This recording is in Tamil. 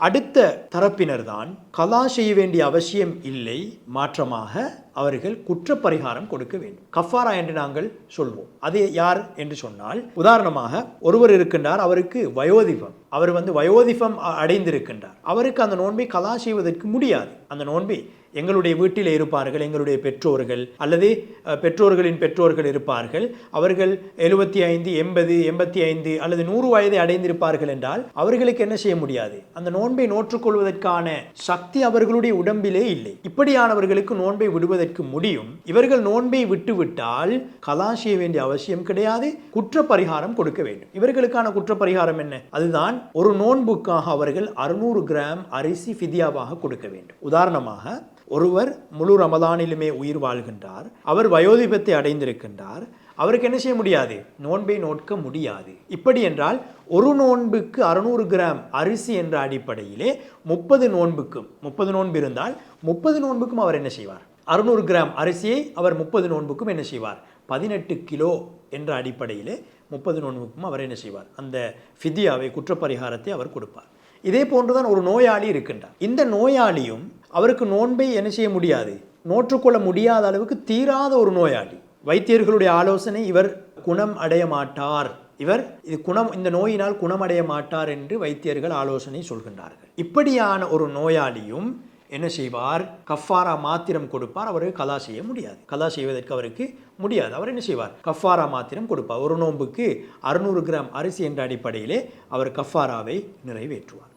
அடுத்த தரப்பினர் தான் கலா செய்ய வேண்டிய அவசியம் இல்லை மாற்றமாக அவர்கள் குற்றப்பரிகாரம் கொடுக்க வேண்டும். கஃபாரா என்று நாங்கள் சொல்வோம். அது யார் என்று சொன்னால் உதாரணமாக ஒருவர் இருக்கின்றார் அவருக்கு வயோதிபம். அவர் வந்து வயோதிபம் அடைந்திருக்கின்றார். அவருக்கு அந்த நோன்பை கலா செய்வதற்கு முடியாது. அந்த நோன்பை எங்களுடைய வீட்டில் இருப்பார்கள் எங்களுடைய பெற்றோர்கள் அல்லது பெற்றோர்களின் பெற்றோர்கள் இருப்பார்கள். அவர்கள் எழுபத்தி ஐந்து எண்பது எண்பத்தி ஐந்து அல்லது நூறு வயதை அடைந்திருப்பார்கள் என்றால் அவர்களுக்கு என்ன செய்ய முடியாது? அந்த நோன்பை நோற்றுக்கொள்வதற்கான சக்தி அவர்களுடைய உடம்பிலே இல்லை. இப்படியானவர்களுக்கு நோன்பை விடுவதற்கு முடியும். இவர்கள் நோன்பை விட்டுவிட்டால் கலா செய்ய வேண்டிய அவசியம் கிடையாது. குற்ற பரிகாரம் கொடுக்க வேண்டும். இவர்களுக்கான குற்ற பரிகாரம் என்ன? அதுதான் ஒரு நோன்புக்காக அவர்கள் அறுநூறு கிராம் அரிசி ஃபிதியாவாக கொடுக்க வேண்டும். உதாரணமாக ஒருவர் முழு ரமதானிலுமே உயிர் வாழ்கின்றார். அவர் வயோதிபத்தை அடைந்திருக்கின்றார். அவருக்கு என்ன செய்ய முடியாது? நோன்பை நோட்க முடியாது. இப்படி என்றால் ஒரு நோன்புக்கு அறுநூறு கிராம் அரிசி என்ற அடிப்படையிலே முப்பது நோன்புக்கும் முப்பது நோன்பு இருந்தால் முப்பது நோன்புக்கும் அவர் என்ன செய்வார்? அறுநூறு கிராம் அரிசியை அவர் முப்பது நோன்புக்கும் என்ன செய்வார்? பதினெட்டு கிலோ என்ற அடிப்படையில் முப்பது நோன்புக்கும் அவர் என்ன செய்வார்? அந்த ஃபிதியாவை குற்றப்பரிகாரத்தை அவர் கொடுப்பார். இதே போன்றுதான் ஒரு நோயாளி இருக்கின்றார். இந்த நோயாளியும் அவருக்கு நோன்பை என்ன செய்ய முடியாது? நோற்றுக்கொள்ள முடியாத அளவுக்கு தீராத ஒரு நோயாளி. வைத்தியர்களுடைய ஆலோசனை இவர் குணம் அடைய மாட்டார். இவர் இது குணம் இந்த நோயினால் குணமடைய மாட்டார் என்று வைத்தியர்கள் ஆலோசனை சொல்கின்றார்கள். இப்படியான ஒரு நோயாளியும் என்ன செய்வார்? கஃபாரா மாத்திரம் கொடுப்பார். அவருக்கு கலா செய்ய முடியாது. கலா செய்வதற்கு அவருக்கு முடியாது. அவர் என்ன செய்வார்? கஃபாரா மாத்திரம் கொடுப்பார். ஒரு நோன்புக்கு அறுநூறு கிராம் அரிசி என்ற அடிப்படையிலே அவர் கஃபாராவை நிறைவேற்றுவார்.